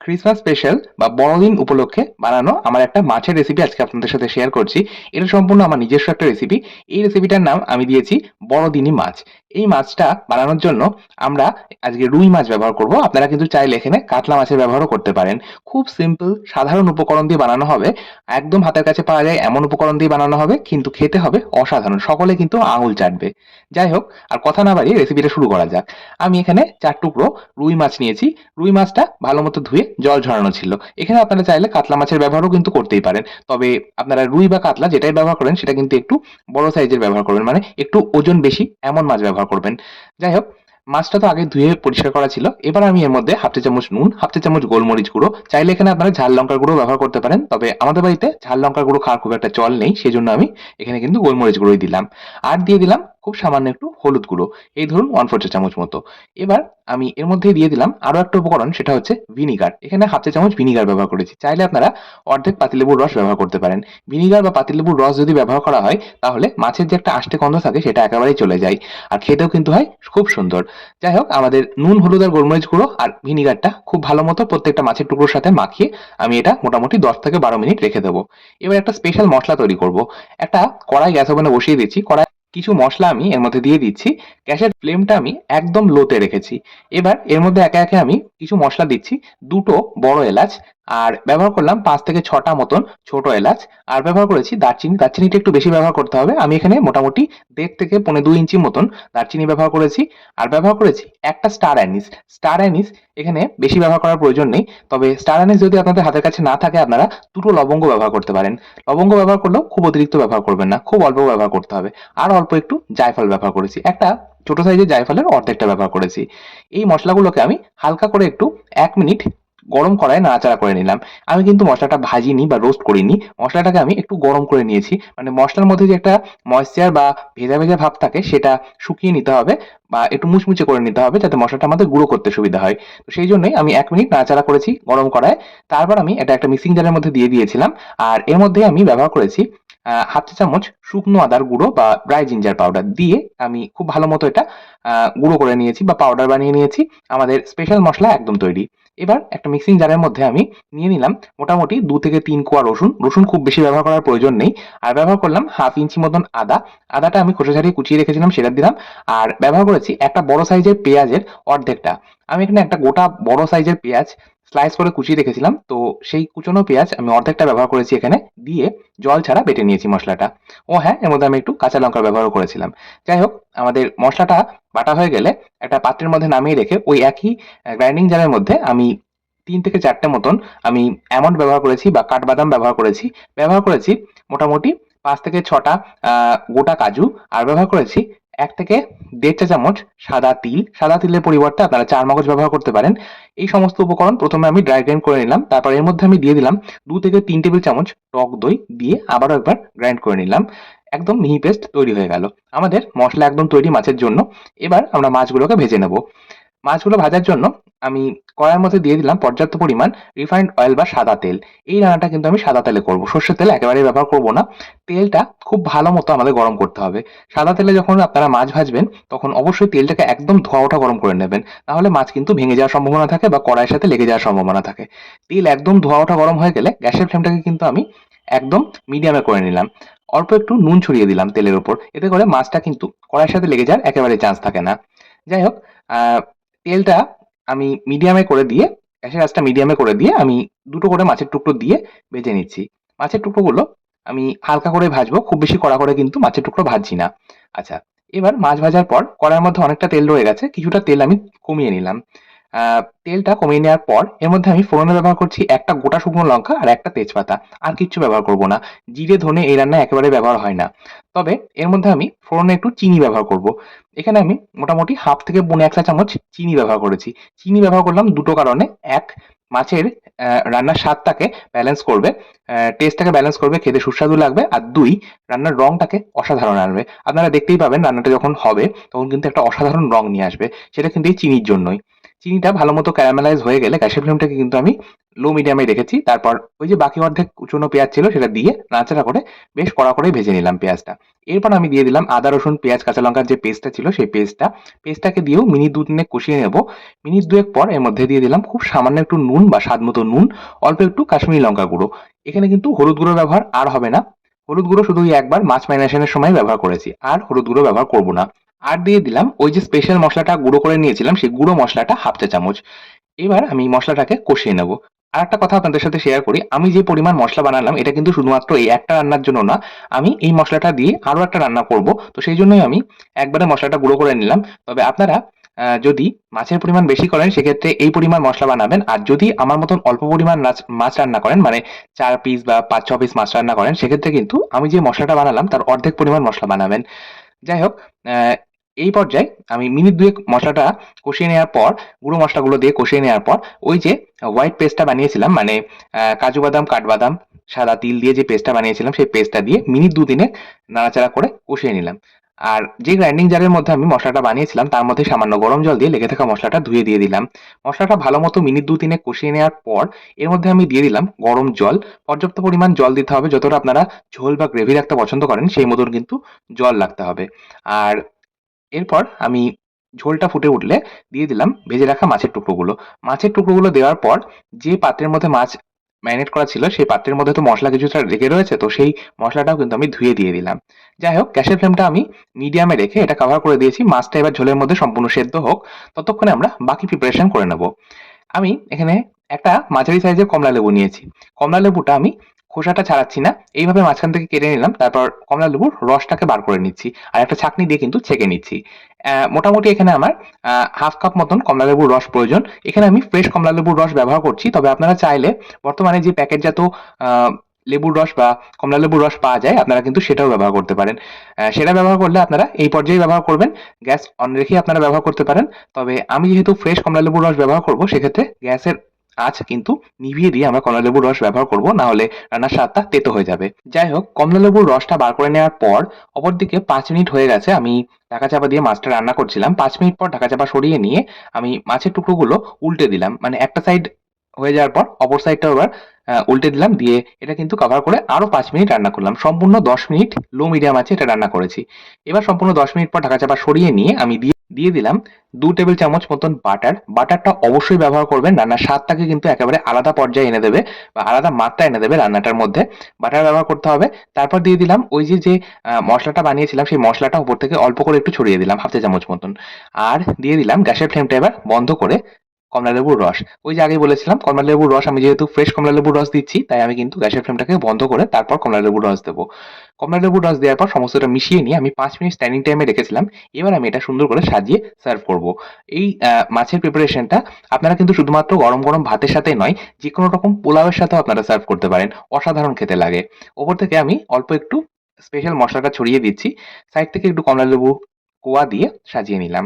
Christmas special বা বড়দিন উপলক্ষে বানানো আমার একটা মাছের রেসিপি আজকে আপনাদের সাথে শেয়ার করছি। এটা সম্পূর্ণ আমার নিজস্ব একটা রেসিপি এই রেসিপিটার নাম আমি দিয়েছি বড়দিনই মাছ। এই মাছটা বানানোর জন্য আমরা আজকে রুই মাছ ব্যবহার করব। আপনারা কিন্তু চাইলে এখানে কাতলা মাছের ব্যবহারও করতে পারেন। খুব সিম্পল সাধারণ উপকরণ দিয়ে বানানো হবে। একদম হাতের কাছে পাওয়া যায় এমন উপকরণ দিয়ে বানানো হবে, কিন্তু খেতে হবে অসাধারণ। সকলে কিন্তু আঙুল চাটবে। যাই হোক, আর কথা না বাড়িয়ে রেসিপিটা শুরু করা যাক। আমি এখানে চার টুকরো রুই মাছ নিয়েছি। রুই মাছটা ভালো মতো ধুয়ে জল ঝরানো ছিল। এখানে আপনারা চাইলে কাতলা মাছের ব্যবহারও কিন্তু করতেই পারেন। তবে আপনারা রুই বা কাতলা যেটাই ব্যবহার করেন, সেটা কিন্তু একটু বড় সাইজের ব্যবহার করবেন। মানে একটু ওজন বেশি এমন মাছ ব্যবহার করবেন। যাই হোক মাছটা তো আগে ধুয়ে পরিষ্কার করা ছিল। এবার আমি এর মধ্যে হাফ চামচ নুন, হাফ চামচ গোলমরিচ গুঁড়ো। চাইলে এখানে আপনারা ঝাল লঙ্কার গুঁড়ো ব্যবহার করতে পারেন। তবে আমাদের বাড়িতে ঝাল লঙ্কার গুঁড়ো খাওয়ার খুব একটা চল নেই। সেই জন্য আমি এখানে কিন্তু গোলমরিচ গুঁড়োই দিলাম। আর দিয়ে দিলাম খুব সামান্য একটু হলুদ গুঁড়ো। এই ধরুন ওয়ান ফোর চা চামচ মতো। এবার আমি এর মধ্যে দিয়ে দিলাম আরও একটা উপকরণ, সেটা হচ্ছে ভিনিগার এখানে হাফ চা চামচ ভিনিগার ব্যবহার করেছি। চাইলে আপনারা অর্ধেক পাতিলেবুর রস ব্যবহার করতে পারেন। ভিনিগার বা পাতিলেবুর রস যদি ব্যবহার করা হয়, তাহলে মাছের যে একটা আষ্টে গন্ধ থাকে, সেটা একেবারেই চলে যায়। আর খেতেও কিন্তু হয়, খুব সুন্দর। যাই হোক, আমাদের নুন, হলুদ আর গোলমরিচ গুঁড়ো আর ভিনিগারটা খুব ভালো মতো প্রত্যেকটা মাছের টুকরোর সাথে মাখিয়ে আমি এটা মোটামুটি দশ থেকে বারো মিনিট রেখে দেবো। এবার একটা স্পেশাল মশলা তৈরি করব। একটা কড়াই গ্যাস ওভেনে বসিয়ে দিচ্ছি। কড়াই কিছু মশলা আমি এর মধ্যে দিয়ে দিচ্ছি। গ্যাসের ফ্লেমটা আমি একদম লোতে রেখেছি। এবার এর মধ্যে একে একে আমি কিছু মশলা দিচ্ছি। দুটো বড় এলাচ আর ব্যবহার করলাম পাঁচ থেকে ছটা মতন ছোট এলাচ। আর ব্যবহার করেছি দারচিনি। দারচিনিটা একটু বেশি ব্যবহার করতে হবে। আমি এখানে মোটামুটি দেড় থেকে পনেরো দুই ইঞ্চি মতন দারচিনি ব্যবহার করেছি। আর ব্যবহার করেছি একটা স্টার অ্যানিস। স্টার অ্যানিস এখানে বেশি ব্যবহার করার প্রয়োজন নেই। তবে স্টার অ্যানিস যদি আপনাদের হাতের কাছে না থাকে, আপনারা দুটো লবঙ্গ ব্যবহার করতে পারেন। লবঙ্গ ব্যবহার করলেও খুব অতিরিক্ত ব্যবহার করবেন না। খুব অল্প ব্যবহার করতে হবে। আর অল্প একটু জায়ফল ব্যবহার করেছি। একটা ছোট সাইজের জায়ফলের অর্ধেকটা ব্যবহার করেছি। এই মশলাগুলোকে আমি হালকা করে একটু এক মিনিট গরম কড়ায় নাড়াচাড়া করে নিলাম। আমি কিন্তু মশলাটা ভাজিনি বা রোস্ট করিনি। মশলাটাকে আমি একটু গরম করে নিয়েছি। মানে মশলার মধ্যে যে একটা ময়েশ্চার বা ভেজা ভেজা ভাব থাকে, সেটা শুকিয়ে নিতে হবে বা একটু মুচমুচে করে নিতে হবে যাতে মশলাটা আমাদের গুঁড়ো করতে সুবিধা হয়। তো সেই জন্যই আমি এক মিনিট নাড়াচাড়া করেছি গরম কড়ায় তারপর আমি এটা একটা মিক্সিং জারের মধ্যে দিয়ে দিয়েছিলাম। আর এর মধ্যে আমি ব্যবহার করেছি হাফ চামচ শুকনো আদার গুঁড়ো বা ড্রাই জিঞ্জার পাউডার দিয়ে আমি খুব ভালো মতো এটা গুঁড়ো করে নিয়েছি বা পাউডার বানিয়ে নিয়েছি। আমাদের স্পেশাল মশলা একদম তৈরি। এবার একটা মিক্সিং জারের মধ্যে আমি নিয়ে নিলাম মোটামুটি দু থেকে তিন কোয়া রসুন। রসুন খুব বেশি ব্যবহার করার প্রয়োজন নেই। আর ব্যবহার করলাম হাফ ইঞ্চি মতন আদা। আদাটা আমি খোসা ছাড়িয়ে কুচিয়ে রেখেছিলাম, সেটা দিলাম। আর ব্যবহার করেছি একটা বড় সাইজের পেঁয়াজের অর্ধেকটা। আমি এখানে একটা গোটা বড় সাইজের পেঁয়াজ স্লাইস করে কুচিয়ে রেখেছিলাম। তো সেই কুচনো পেঁয়াজ আমি অর্ধেকটা ব্যবহার করেছি এখানে। দিয়ে জল ছাড়া বেটে নিয়েছি মশলাটা। ও হ্যাঁ এর মধ্যে আমি একটু কাঁচা লঙ্কা ব্যবহার করেছিলাম। যাই হোক, আমাদের মশলাটা বাটা হয়ে গেলে একটা পাত্রের মধ্যে নামিয়ে রেখে ওই একই গ্রাইন্ডিং জারের মধ্যে আমি তিন থেকে চারটে মতন আমি অ্যামন্ড ব্যবহার করেছি বা কাঠবাদাম ব্যবহার করেছি। ব্যবহার করেছি মোটামুটি পাঁচ থেকে ছটা গোটা কাজু। আর ব্যবহার করেছি এক থেকে দেড় চা চামচ সাদা তিল। সাদা তিলের পরিবর্তে আপনারা চার মগজ ব্যবহার করতে পারেন। এই সমস্ত উপকরণ প্রথমে আমি ড্রাই গ্রাইন্ড করে নিলাম। তারপর এর মধ্যে আমি দিয়ে দিলাম দু থেকে তিন টেবিল চামচ টক দই দিয়ে আবারও একবার গ্রাইন্ড করে নিলাম। একদম মিহি পেস্ট তৈরি হয়ে গেল। আমাদের মশলা একদম তৈরি মাছের জন্য। এবার আমরা মাছগুলোকে ভেজে নেব। মাছগুলো ভাজার জন্য আমি কড়াইয়ের মধ্যে দিয়ে দিলাম পর্যাপ্ত পরিমাণ রিফাইন্ড অয়েল বা সাদা তেল। এই রান্নাটা কিন্তু আমি সাদা তেলে করব। সর্ষের তেল একেবারেই ব্যবহার করব না। তেলটা খুব ভালো মতো আমাদের গরম করতে হবে। সাদা তেলে যখন আপনারা মাছ ভাজবেন, তখন অবশ্যই তেলটাকে একদম ধোয়া ওঠা গরম করে নেবেন। নাহলে মাছ কিন্তু ভেঙে যাওয়ার সম্ভাবনা থাকে বা কড়াইয়ের সাথে লেগে যাওয়ার সম্ভাবনা থাকে। তেল একদম ধোয়া ওঠা গরম হয়ে গেলে গ্যাসের ফ্লেমটাকে কিন্তু আমি একদম মিডিয়ামে করে নিলাম। অল্প একটু নুন ছড়িয়ে দিলাম তেলের উপর। এতে করে মাছটা কিন্তু কড়াইয়ের সাথে লেগে যাওয়ার একেবারে চান্স থাকে না। যাই হোক তেলটা আমি মিডিয়ামে করে দিয়ে গ্যাসের আঁচটা মিডিয়ামে করে দিয়ে আমি দুটো করে মাছের টুকরো দিয়ে ভেজে নিচ্ছি। মাছের টুকরোগুলো আমি হালকা করে ভাজবো, খুব বেশি কড়া করে কিন্তু মাছের টুকরো ভাজছি না। আচ্ছা এবার মাছ ভাজার পর কড়ার মধ্যে অনেকটা তেল রয়ে গেছে, কিছুটা তেল আমি কমিয়ে নিলাম। তেলটা কমিয়ে নেওয়ার পর এর মধ্যে আমি ফোড়নে ব্যবহার করছি একটা গোটা শুকনো লঙ্কা আর একটা তেজপাতা। আর কিচ্ছু ব্যবহার করব না। জিরে, ধনে এই রান্না একেবারে ব্যবহার হয় না। তবে এর মধ্যে আমি ফোড়নে একটু চিনি ব্যবহার করব। এখানে আমি মোটামুটি হাফ থেকে পৌনে এক চামচ চিনি ব্যবহার করেছি। চিনি ব্যবহার করলাম দুটো কারণে। এক, মাছের রান্নার স্বাদটাকে ব্যালেন্স করবে। টেস্টটাকে ব্যালেন্স করবে, খেতে সুস্বাদু লাগবে। আর দুই, রান্নার রংটাকে অসাধারণ আনবে। আপনারা দেখতেই পাবেন রান্নাটা যখন হবে, তখন কিন্তু একটা অসাধারণ রং নিয়ে আসবে। সেটা কিন্তু এই চিনির জন্যই। চিনিটা ভালো মতো ক্যারামেলাইজ হয়ে গেলে গ্যাসের ফ্লেমটাকে কিন্তু আমি লো মিডিয়ামে রেখেছি। তারপর ওই যে বাকি অর্ধেক কুচনো পেঁয়াজ ছিল সেটা দিয়ে নাড়াচাড়া করে বেশ কড়া করে ভেজে নিলাম পেঁয়াজটা। এরপর আমি দিয়ে দিলাম আদা, রসুন, পেঁয়াজ, কাঁচা লঙ্কার যে পেস্টটা ছিল সেই পেস্টটা পেস্টটাকে দিয়েও মিনিট দু তিনে কষিয়ে নেব। মিনিট দুয়েক পর এর মধ্যে দিয়ে দিলাম খুব সামান্য একটু নুন বা স্বাদ মতো নুন, অল্প একটু কাশ্মীরি লঙ্কা গুঁড়ো। এখানে কিন্তু হলুদ গুঁড়ো ব্যবহার আর হবে না। হলুদ গুঁড়ো শুধু একবার মাছ ম্যারিনেশনের সময় ব্যবহার করেছি। আর হলুদ গুঁড়ো ব্যবহার করব না। আর দিয়ে দিলাম ওই যে স্পেশাল মশলাটা গুঁড়ো করে নিয়েছিলাম, সেই গুঁড়ো মশলাটা হাফ চা চামচ। এবার আমি মশলাটাকে কষিয়ে নেব। আর একটা কথা আপনাদের সাথে শেয়ার করি, আমি যে পরিমাণ মশলা বানালাম, এটা কিন্তু শুধুমাত্র এই একটা রান্নার জন্য না, আমি এই মশলাটা দিয়ে আরও একটা রান্না করব। তো সেই জন্যই আমি একবারে মশলাটা গুঁড়ো করে নিলাম। তবে আপনারা যদি মাছের পরিমাণ বেশি করেন, সেক্ষেত্রে এই পরিমাণ মশলা বানাবেন। আর যদি আমার মতন অল্প পরিমাণ মাছ রান্না করেন মানে চার পিস বা পাঁচ, ছ পিস মাছ রান্না করেন, সেক্ষেত্রে কিন্তু আমি যে মশলাটা বানালাম, তার অর্ধেক পরিমাণ মশলা বানাবেন। যাই হোক এই পর্যায়ে আমি মিনিট দুয়েক মশলাটা কষিয়ে নেওয়ার পর, গুঁড়ো মশলাগুলো দিয়ে কষিয়ে নেওয়ার পর, ওই যে হোয়াইট পেস্টটা বানিয়েছিলাম মানে কাজু বাদাম, কাঠবাদাম, সাদা তিল দিয়ে যে পেস্টটা বানিয়েছিলাম, সেই পেস্টটা দিয়ে মিনিট দু দিনে নাড়াচাড়া করে কষিয়ে নিলাম। আর যে গ্রাইন্ডিং জারের মধ্যে আমি মশলাটা বানিয়েছিলাম, তার মধ্যে সামান্য গরম জল দিয়ে লেগে থাকা মশলাটা ধুয়ে দিয়ে দিলাম। মশলাটা ভালো মতো মিনিট দু তিনে কষিয়ে নেওয়ার পর, এর মধ্যে আমি দিয়ে দিলাম গরম জল। পর্যাপ্ত পরিমাণ জল দিতে হবে, যতটা আপনারা ঝোল বা গ্রেভি রাখতে পছন্দ করেন, সেই মতন কিন্তু জল লাগতে হবে। আর এরপর আমি ঝোলটা ফুটে উঠলে দিয়ে দিলাম ভেজে রাখা মাছের টুকরোগুলো। মাছের টুকরোগুলো দেওয়ার পর যে পাত্রের মধ্যে মাছ ম্যারিনেট করা ছিল, সেই পাত্রের মধ্যে তো মশলা কিছুটা রেখে রয়েছে, তো সেই মশলাটাও কিন্তু আমি ধুয়ে দিয়ে দিলাম। যাই হোক, গ্যাসের ফ্লেমটা আমি মিডিয়ামে রেখে এটা কভার করে দিয়েছি। মাছটা এবার ঝোলের মধ্যে সম্পূর্ণ সেদ্ধ হোক, ততক্ষণে আমরা বাকি প্রিপারেশন করে নেব। আমি এখানে একটা মাঝারি সাইজের কমলা লেবু নিয়েছি। কমলা লেবুটা আমি খোসাটা ছাড়াচ্ছি না। এইভাবে মাঝখান থেকে কেটে নিলাম, তারপর কমলা লেবুর রসটাকে বার করে নিচ্ছি আর একটা ছাঁকনি দিয়ে কিন্তু ছেঁকে নিচ্ছি। মোটামুটি এখানে আমার হাফ কাপ মতন কমলা লেবুর রস প্রয়োজন। এখানে আমি ফ্রেশ কমলা লেবুর রস ব্যবহার করছি, তবে আপনারা চাইলে বর্তমানে যে প্যাকেটজাত লেবুর রস বা কমলা লেবুর রস পাওয়া যায়, আপনারা কিন্তু সেটাও ব্যবহার করতে পারেন। সেটা ব্যবহার করলে আপনারা এই পর্যায়ে ব্যবহার করবেন। গ্যাস অন রেখেই আপনারা ব্যবহার করতে পারেন। তবে আমি যেহেতু ফ্রেশ কমলা লেবুর রস ব্যবহার করব, সেক্ষেত্রে গ্যাসের আঁচ কিন্তু নিভিয়ে দিয়ে আমরা কমলা লেবুর রস ব্যবহার করব না হলে রান্নার স্বাদটা তেতো হয়ে যাবে। যাই হোক কমলা লেবুর রসটা বার করে নেওয়ার পর অপরদিকে পাঁচ মিনিট হয়ে গেছে, আমি ঢাকা চাপা দিয়ে মাছটা রান্না করছিলাম। পাঁচ মিনিট পর ঢাকা চাপা সরিয়ে নিয়ে আমি মাছের টুকরোগুলো উল্টে দিলাম। মানে একটা সাইড হয়ে যাওয়ার পর অপর সাইডটা আবার উল্টে দিলাম, দিয়ে এটা কিন্তু কভার করে আরও পাঁচ মিনিট রান্না করলাম। সম্পূর্ণ দশ মিনিট লো মিডিয়াম আছে এটা রান্না করেছি। এবার সম্পূর্ণ দশ মিনিট পর ঢাকা চাপা সরিয়ে নিয়ে আমি দিয়ে দিয়ে দিলাম দু টেবিল চামচ মতন বাটার বাটারটা অবশ্যই ব্যবহার করবেন, রান্নার স্বাদটাকে কিন্তু একেবারে আলাদা পর্যায়ে এনে দেবে বা আলাদা মাত্রা এনে দেবে রান্নাটার মধ্যে। বাটার ব্যবহার করতে হবে। তারপর দিয়ে দিলাম ওই যে যে মশলাটা বানিয়েছিলাম, সেই মশলাটা উপর থেকে অল্প করে একটু ছড়িয়ে দিলাম, হাফ চামচ মতন। আর দিয়ে দিলাম গ্যাসের ফ্লেমটা এবার বন্ধ করে কমলা লেবুর রস। ওই যে আগে বলেছিলাম কমলা লেবুর রস, আমি যেহেতু ফ্রেশ কমলা লেবুর রস দিচ্ছি, তাই আমি কিন্তু গ্যাসের ফ্লেমটাকে বন্ধ করে তারপর কমলা লেবুর রস দেবো। কমলা লেবুর রস দেওয়ার পর সমস্তটা মিশিয়ে নিয়ে আমি পাঁচ মিনিট স্ট্যান্ডিং টাইমে রেখেছিলাম, এবার আমি এটা সুন্দর করে সাজিয়ে সার্ভ করব। এই মাছের প্রিপারেশনটা আপনারা কিন্তু শুধুমাত্র গরম গরম ভাতের সাথে নয় যে কোনো রকম পোলাওয়ের সাথেও আপনারা সার্ভ করতে পারেন, অসাধারণ খেতে লাগে। ওপর থেকে আমি অল্প একটু স্পেশাল মশলাটা ছড়িয়ে দিচ্ছি সাইড থেকে একটু কমলা লেবু কোয়া দিয়ে সাজিয়ে নিলাম।